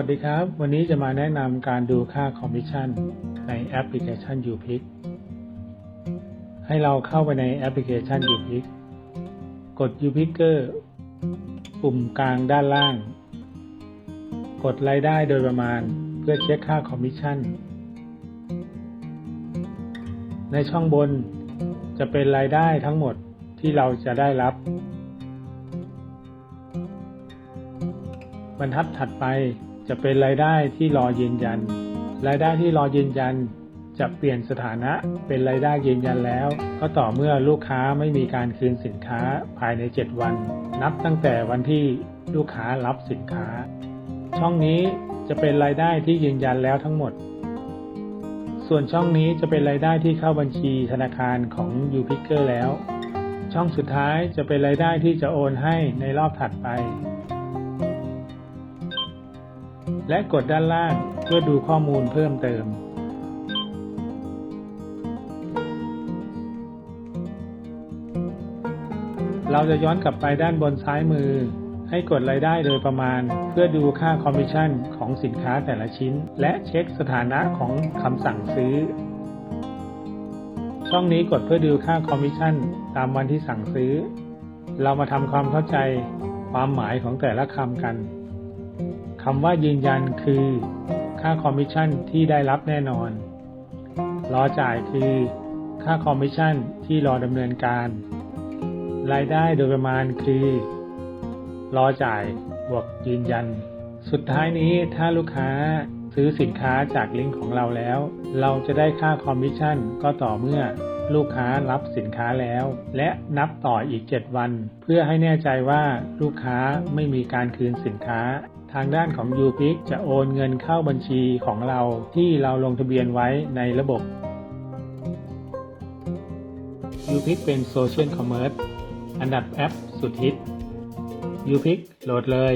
วัสดีครับ วันนี้จะมาแนะนำการดูค่าคอมมิชชั่นในแอปพลิเคชัน UPick ให้เราเข้าไปในแอปพลิเคชัน UPick กด UPicker ปุ่มกลางด้านล่าง กดรายได้โดยประมาณเพื่อเช็คค่าคอมมิชชั่น ในช่องบนจะเป็นรายได้ทั้งหมดที่เราจะได้รับบรรทัดถัดไป จะเป็นรายได้ที่รอยืนยัน รายได้ที่รอยืนยัน จะเปลี่ยนสถานะเป็นรายได้ยืนยันแล้ว ก็ต่อเมื่อลูกค้าไม่มีการคืนสินค้าภายใน 7 วัน นับตั้งแต่วันที่ลูกค้ารับสินค้า ช่องนี้จะเป็นรายได้ที่ยืนยันแล้วทั้งหมด ส่วนช่องนี้จะเป็นรายได้ที่เข้าบัญชีธนาคารของ u p i c k e r แล้ว ช่องสุดท้ายจะเป็นรายได้ที่จะโอนให้ในรอบถัดไป และกดด้านล่างเพื่อดูข้อมูลเพิ่มเติม เราจะย้อนกลับไปด้านบนซ้ายมือ ให้กดรายได้โดยประมาณ เพื่อดูค่าคอมมิชชั่นของสินค้าแต่ละชิ้น และเช็คสถานะของคำสั่งซื้อ ช่องนี้กดเพื่อดูค่าคอมมิชชั่นตามวันที่สั่งซื้อ เรามาทำความเข้าใจความหมายของแต่ละคำกัน คำว่ายืนยันคือค่าคอมมิชชั่นที่ได้รับแน่นอน รอจ่ายคือค่าคอมมิชชั่นที่รอดำเนินการ รายได้โดยประมาณคือ รอจ่ายบวกยืนยัน สุดท้ายนี้ถ้าลูกค้าซื้อสินค้าจากลิงก์ของเราแล้ว เราจะได้ค่าคอมมิชชั่นก็ต่อเมื่อ ลูกค้ารับสินค้าแล้ว และนับต่ออีก 7 วัน เพื่อให้แน่ใจว่าลูกค้าไม่มีการคืนสินค้า ทางด้านของ u p i c จะโอนเงินเข้าบัญชีของเราที่เราลงทะเบียนไว้ในระบบ u p i c เป็นโซเชียลคอมเมอร์สอันดับแอปสุดฮิต u p i c โหลดเลย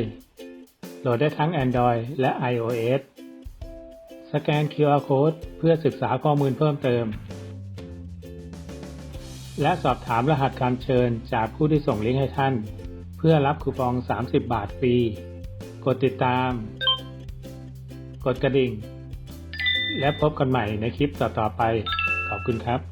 โหลดได้ทั้ง Android และ iOS สแกน QR Code เพื่อศึกษาข้อมูลเพิ่มเติม และสอบถามรหัสการเชิญจากผู้ที่ส่งลิงก์ให้ท่าน เพื่อรับคูปอง 30 บาทฟรี กดติดตาม กดกระดิ่ง และพบกันใหม่ในคลิปต่อๆไป ขอบคุณครับ